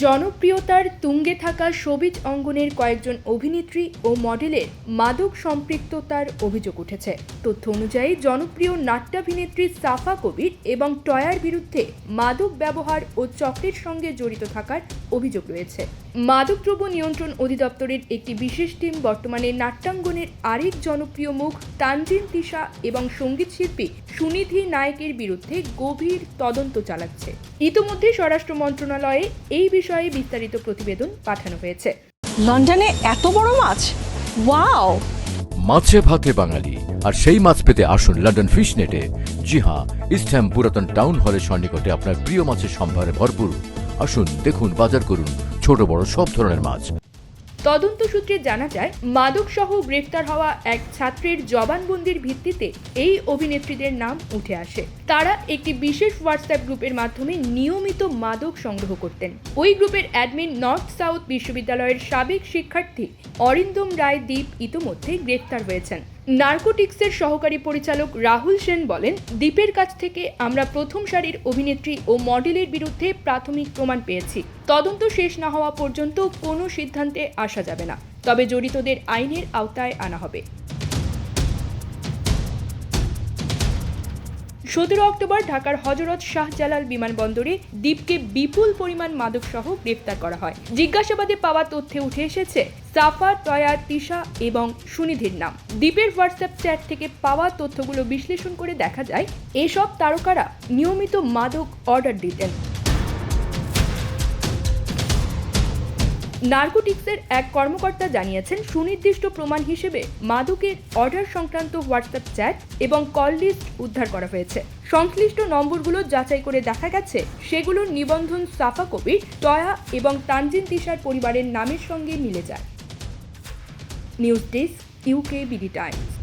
জনপ্রিয়তার তুঙ্গে থাকা সবিজ অঙ্গনের কয়েকজন অভিনেত্রী ও মডেলের মাদক সম্পৃক্ততার অভিযোগ উঠেছে। তথ্য অনুযায়ী, জনপ্রিয় নাট্যাভিনেত্রী সাফা কবির এবং টয়ার বিরুদ্ধে মাদক ব্যবহার ও চকলেট সঙ্গে জড়িত থাকার অভিযোগ রয়েছে। মাদকদ্রব্য নিয়ন্ত্রণ অধিদপ্তরের একটি বিশেষ টিম বর্তমানে নাট্যাঙ্গনের আরেক জনপ্রিয় মুখ তানজিন তিশা এবং সংগীত শিল্পী সুনিধি নায়কের বিরুদ্ধে গভীর তদন্ত চালাচ্ছে। ইতোমধ্যে স্বরাষ্ট্র মন্ত্রণালয়ে এই বিষয়ে বিস্তারিত প্রতিবেদন পাঠানো হয়েছে। লন্ডনে এত বড় মাছ? ওয়াও! মাছে ভাতে বাঙালি আর সেই মাছ পেতে আসুন লন্ডন ফিশ নেটে জি হ্যাঁ ইস্টহ্যাম পুরাতন টাউন হলের সন্নিকটে আপনার প্রিয় মাছের সম্ভারে ভরপুর। আসুন দেখুন বাজার করুন। ছোট বড় সব ধরনের মাছ। তদন্ত সূত্রে জানা যায়, মাদকসহ গ্রেফতার হওয়া এক ছাত্রের জবানবন্দির ভিত্তিতে এই অভিনেত্রীদের নাম উঠে আসে। তারা একটি বিশেষ হোয়াটসঅ্যাপ গ্রুপের মাধ্যমে নিয়মিত মাদক সংগ্রহ করতেন। ওই গ্রুপের অ্যাডমিন নর্থ সাউথ বিশ্ববিদ্যালয়ের সাবেক শিক্ষার্থী অরিন্দম রায় দ্বীপ ইতোমধ্যে গ্রেফতার হয়েছেন। নার্কোটিক্সের সহকারী পরিচালক রাহুল সেন বলেন, দ্বীপের কাছ থেকে আমরা প্রথম সারির অভিনেত্রী ও মডেলের বিরুদ্ধে প্রাথমিক প্রমাণ পেয়েছি। তদন্ত শেষ না হওয়া পর্যন্ত কোনো সিদ্ধান্তে আসা যাবে না। তবে জড়িতদের আইনের আওতায় আনা হবে। সতেরো অক্টোবর ঢাকার হজরত শাহজালাল বিমানবন্দরে দ্বীপকে বিপুল পরিমাণ মাদকসহ গ্রেফতার করা হয়। জিজ্ঞাসাবাদে পাওয়া তথ্যে উঠে এসেছে সাফা টয়া তিশা এবং সুনিধির নাম। দ্বীপের হোয়াটসঅ্যাপ চ্যাট থেকে পাওয়া তথ্যগুলো বিশ্লেষণ করে দেখা যায়, এসব তারকারা নিয়মিত মাদক অর্ডার দিতেন। নার্কোটিক্সের এক কর্মকর্তা জানিয়েছেন, সুনির্দিষ্ট প্রমাণ হিসেবে মাদকের অর্ডার সংক্রান্ত হোয়াটসঅ্যাপ চ্যাট এবং কল লিস্ট উদ্ধার করা হয়েছে। সংশ্লিষ্ট নম্বরগুলো যাচাই করে দেখা গেছে, সেগুলোর নিবন্ধন সাফা কবির টয়া এবং তানজিন তিশার পরিবারের নামের সঙ্গে মিলে যায়। News desk UK BD Times.